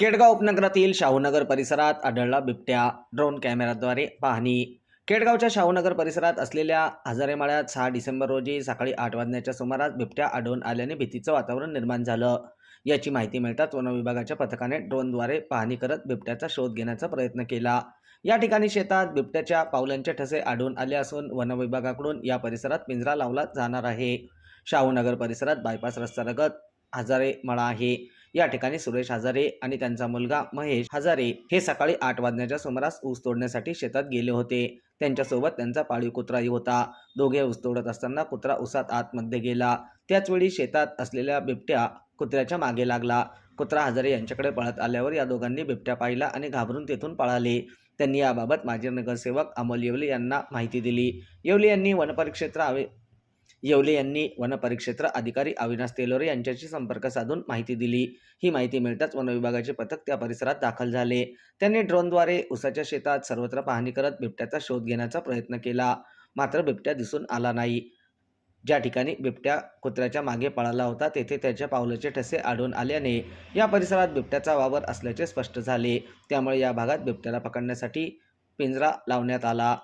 केडगाव उपनगरातील शाहूनगर परिसरात आढळला बिबट्या. ड्रोन कॅमेराद्वारे पाहणी. केडगावच्या शाहूनगर परिसरात असलेल्या हजारेमाळ्यात सहा डिसेंबर रोजी सकाळी आठ वाजण्याच्या सुमारास बिबट्या आढळून आल्याने भीतीचं वातावरण निर्माण झालं. याची माहिती मिळताच वनविभागाच्या पथकाने ड्रोनद्वारे पाहणी करत बिबट्याचा शोध घेण्याचा प्रयत्न केला. या ठिकाणी शेतात बिबट्याच्या पावलांचे ठसे आढळून आले असून वनविभागाकडून या परिसरात पिंजरा लावला जाणार आहे. शाहूनगर परिसरात बायपास रस्त्यालगत हजारे मळा आहे. या ठिकाणी सुरेश हजारे आणि त्यांचा मुलगा महेश हजारे हे सकाळी आठ वाजण्याच्या सुमारास ऊस तोडण्यासाठी शेतात गेले होते. त्यांच्यासोबत त्यांचा पाळीव कुत्राही होता. दोघे ऊस तोडत असताना कुत्रा उसात आतमध्ये गेला. त्याचवेळी शेतात असलेल्या बिबट्या कुत्र्याच्या मागे लागला. कुत्रा हजारे यांच्याकडे पळत आल्यावर या दोघांनी बिबट्या पाहिला आणि घाबरून तेथून पळाले. त्यांनी याबाबत माजी नगरसेवक अमोल येवले यांना माहिती दिली. येवले यांनी वनपरिक्षेत्र आवे येवले यांनी वनपरिक्षेत्र अधिकारी अविनाश तेलोरे यांच्याशी संपर्क साधून माहिती दिली. ही माहिती मिळताच वनविभागाचे पथक त्या परिसरात दाखल झाले. त्यांनी ड्रोनद्वारे उसाच्या शेतात सर्वत्र पाहणी करत बिबट्याचा शोध घेण्याचा प्रयत्न केला. मात्र बिबट्या दिसून आला नाही. ज्या ठिकाणी बिबट्या कुत्र्याच्या मागे पळाला होता तेथे त्याच्या पावलाचे ठसे आढळून आल्याने या परिसरात बिबट्याचा वावर असल्याचे स्पष्ट झाले. त्यामुळे या भागात बिबट्याला पकडण्यासाठी पिंजरा लावण्यात आला.